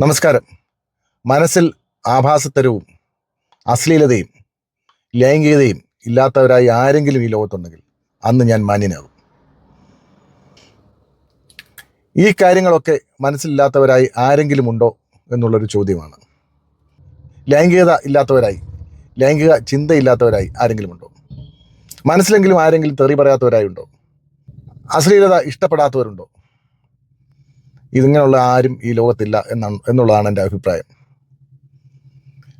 നമസ്കാരം. മനസ്സിൽ ആഭാസത്തരവും അശ്ലീലതയും ലൈംഗികതയും ഇല്ലാത്തവരായി ആരെങ്കിലും ഈ ലോകത്തുണ്ടെങ്കിൽ അന്ന് ഞാൻ മാന്യനാകും. ഈ കാര്യങ്ങളൊക്കെ മനസ്സിലില്ലാത്തവരായി ആരെങ്കിലും ഉണ്ടോ എന്നുള്ളൊരു ചോദ്യമാണ്. ലൈംഗികത ഇല്ലാത്തവരായി ലൈംഗിക ചിന്തയില്ലാത്തവരായി ആരെങ്കിലും ഉണ്ടോ? മനസ്സിലെങ്കിലും ആരെങ്കിലും തെറി പറയാത്തവരായി ഉണ്ടോ? അശ്ലീലത ഇഷ്ടപ്പെടാത്തവരുണ്ടോ? ഇതിങ്ങനെയുള്ള ആരും ഈ ലോകത്തില്ല എന്നാണ് എന്നുള്ളതാണ് എന്റെ അഭിപ്രായം.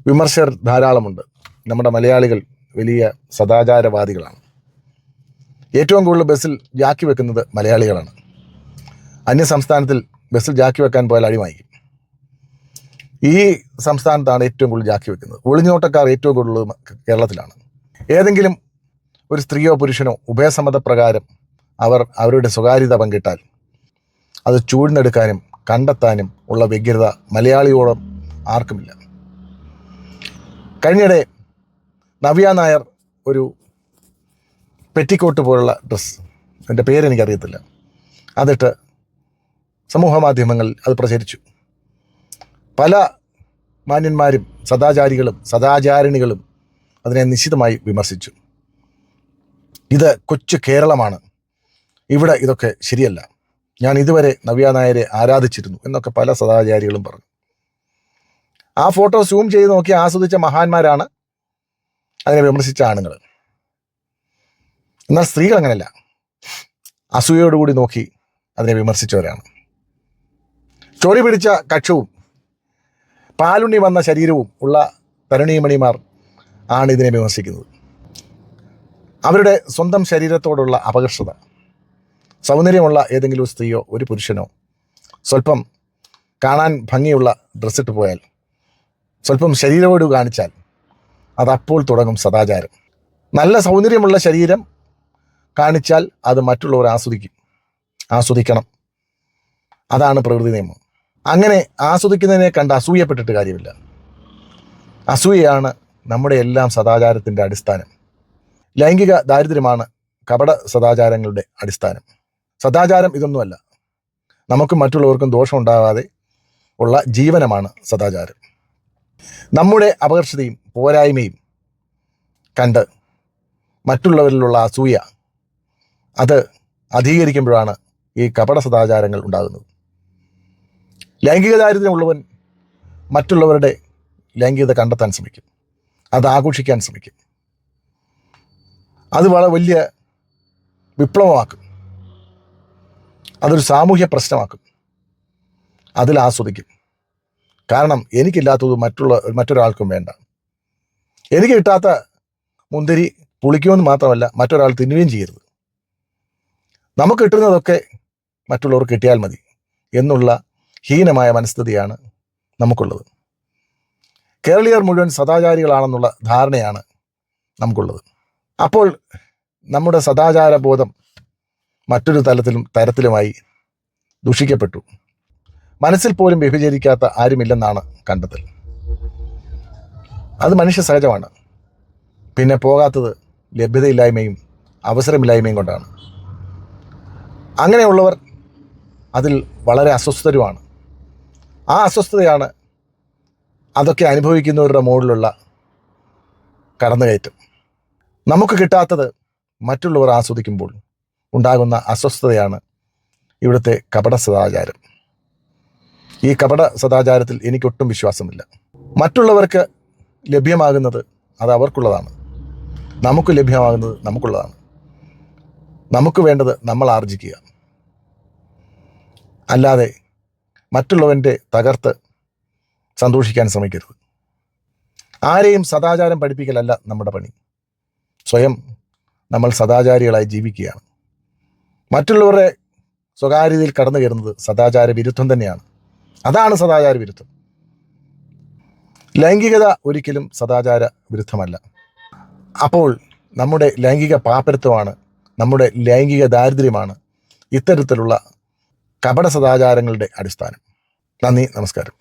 വിമർശകർ ധാരാളമുണ്ട്. നമ്മുടെ മലയാളികൾ വലിയ സദാചാരവാദികളാണ്. ഏറ്റവും കൂടുതൽ ബസ്സിൽ ജാക്കി വെക്കുന്നത് മലയാളികളാണ്. അന്യ സംസ്ഥാനത്തിൽ ബസ്സിൽ ജാക്കി വെക്കാൻ പോയാൽ അടിമായി ഈ സംസ്ഥാനത്താണ് ഏറ്റവും കൂടുതൽ ജാക്കി വെക്കുന്നത്. ഒളിഞ്ഞോട്ടക്കാർ ഏറ്റവും കൂടുതൽ കേരളത്തിലാണ്. ഏതെങ്കിലും ഒരു സ്ത്രീയോ പുരുഷനോ ഉഭയസമ്മതപ്രകാരം അവർ അവരുടെ സ്വകാര്യത പങ്കിട്ടാൽ അത് ചൂഴ്ന്നെടുക്കാനും കണ്ടെത്താനും ഉള്ള വ്യഗ്രത മലയാളിയോളം ആർക്കുമില്ല. കഴിഞ്ഞിടെ നവ്യ നായർ ഒരു പെറ്റിക്കോട്ട് പോലുള്ള ഡ്രസ്സ് എന്റെ പേരെനിക്കറിയത്തില്ല അതിട്ട് സമൂഹ മാധ്യമങ്ങളിൽ അത് പ്രചരിച്ചു. പല മാന്യന്മാരും സദാചാരികളും സദാചാരിണികളും അതിനെ നിശ്ചിതമായി വിമർശിച്ചു. ഇത് കൊച്ചു കേരളമാണ്. ഇവിടെ ഇതൊക്കെ ശരിയല്ല. ഞാൻ ഇതുവരെ നവ്യ നായരെ ആരാധിച്ചിരുന്നു എന്നൊക്കെ പല സദാചാരികളും പറഞ്ഞു. ആ ഫോട്ടോ സൂം ചെയ്ത് നോക്കി ആസ്വദിച്ച മഹാന്മാരാണ് അതിനെ വിമർശിച്ച ആണുങ്ങൾ എന്നാൽ സ്ത്രീകൾ അങ്ങനെയല്ല. അസൂയയോടുകൂടി നോക്കി അതിനെ വിമർശിച്ചവരാണ്. ചൊറി പിടിച്ച കക്ഷവും പാലുണ്ണി വന്ന ശരീരവും ഉള്ള തരുണീമണിമാർ ആണ് ഇതിനെ വിമർശിക്കുന്നത്. അവരുടെ സ്വന്തം ശരീരത്തോടുള്ള അപകർഷത. സൗന്ദര്യമുള്ള ഏതെങ്കിലും സ്ത്രീയോ ഒരു പുരുഷനോ സ്വല്പം കാണാൻ ഭംഗിയുള്ള ഡ്രസ്സിട്ട് പോയാൽ സ്വല്പം ശരീരമോട് കാണിച്ചാൽ അതപ്പോൾ തുടങ്ങും സദാചാരം. നല്ല സൗന്ദര്യമുള്ള ശരീരം കാണിച്ചാൽ അത് മറ്റുള്ളവർ ആസ്വദിക്കും. ആസ്വദിക്കണം. അതാണ് പ്രകൃതി നിയമം. അങ്ങനെ ആസ്വദിക്കുന്നതിനെ കണ്ട് അസൂയപ്പെട്ടിട്ട് കാര്യമില്ല. അസൂയയാണ് നമ്മുടെ എല്ലാം സദാചാരത്തിന്റെ അടിസ്ഥാനം. ലൈംഗിക ദാരിദ്ര്യമാണ് കപട സദാചാരങ്ങളുടെ അടിസ്ഥാനം. സദാചാരം ഇതൊന്നുമല്ല. നമുക്കും മറ്റുള്ളവർക്കും ദോഷം ഉണ്ടാകാതെ ഉള്ള ജീവനമാണ് സദാചാരം. നമ്മുടെ അപകർഷതയും പോരായ്മയും കണ്ട് മറ്റുള്ളവരിലുള്ള അസൂയ അത് അധികരിക്കുമ്പോഴാണ് ഈ കപട സദാചാരങ്ങൾ ഉണ്ടാകുന്നത്. ലൈംഗിക ദാരിദ്ര്യമുള്ളവൻ മറ്റുള്ളവരുടെ ലൈംഗികത കണ്ടെത്താൻ ശ്രമിക്കും. അത് ആഘോഷിക്കാൻ ശ്രമിക്കും. അത് വളരെ വലിയ വിപ്ലവമാക്കും. അതൊരു സാമൂഹ്യ പ്രശ്നമാക്കും. അതിൽ ആസ്വദിക്കും. കാരണം എനിക്കില്ലാത്തത് മറ്റുള്ള മറ്റൊരാൾക്കും വേണ്ട. എനിക്ക് കിട്ടാത്ത മുന്തിരി പുളിക്കുമെന്ന് മാത്രമല്ല മറ്റൊരാൾ തിന്നുകയും ചെയ്യരുത്. നമുക്ക് കിട്ടുന്നതൊക്കെ മറ്റുള്ളവർ കിട്ടിയാൽ മതി എന്നുള്ള ഹീനമായ മനസ്ഥിതിയാണ് നമുക്കുള്ളത്. കേരളീയർ മുഴുവൻ സദാചാരികളാണെന്നുള്ള ധാരണയാണ് നമുക്കുള്ളത്. അപ്പോൾ നമ്മുടെ സദാചാര ബോധം മറ്റൊരു തലത്തിലും തരത്തിലുമായി ദുഷിക്കപ്പെട്ടു. മനസ്സിൽ പോലും വ്യഭിചരിക്കാത്ത ആരുമില്ലെന്നാണ് കണ്ടെത്തൽ. അത് മനുഷ്യ സഹജമാണ്. പിന്നെ പോകാത്തത് ലഭ്യതയില്ലായ്മയും അവസരമില്ലായ്മയും കൊണ്ടാണ്. അങ്ങനെയുള്ളവർ അതിൽ വളരെ അസ്വസ്ഥരുമാണ്. ആ അസ്വസ്ഥതയാണ് അതൊക്കെ അനുഭവിക്കുന്നവരുടെ മുകളിലുള്ള കടന്നുകയറ്റം. നമുക്ക് കിട്ടാത്തത് മറ്റുള്ളവർ ആസ്വദിക്കുമ്പോൾ ഉണ്ടാകുന്ന അസ്വസ്ഥതയാണ് ഇവിടുത്തെ കപട സദാചാരം. ഈ കപട സദാചാരത്തിൽ എനിക്കൊട്ടും വിശ്വാസമില്ല. മറ്റുള്ളവർക്ക് ലഭ്യമാകുന്നത് അത് അവർക്കുള്ളതാണ്. നമുക്ക് ലഭ്യമാകുന്നത് നമുക്കുള്ളതാണ്. നമുക്ക് വേണ്ടത് നമ്മൾ ആർജിക്കുക. അല്ലാതെ മറ്റുള്ളവന്റെ തകർത്ത് സന്തോഷിക്കാൻ ശ്രമിക്കരുത്. ആരെയും സദാചാരം പഠിപ്പിക്കലല്ല നമ്മുടെ പണി. സ്വയം നമ്മൾ സദാചാരികളായി ജീവിക്കുകയാണ്. മറ്റുള്ളവരുടെ സ്വകാര്യതയിൽ കടന്നു കയറുന്നത് സദാചാര വിരുദ്ധം തന്നെയാണ്. അതാണ് സദാചാര വിരുദ്ധം. ലൈംഗികത ഒരിക്കലും സദാചാര വിരുദ്ധമല്ല. അപ്പോൾ നമ്മുടെ ലൈംഗിക പാപ്പരത്വമാണ് നമ്മുടെ ലൈംഗിക ദാരിദ്ര്യമാണ് ഇത്തരത്തിലുള്ള കപട സദാചാരങ്ങളുടെ അടിസ്ഥാനം. നന്ദി നമസ്കാരം.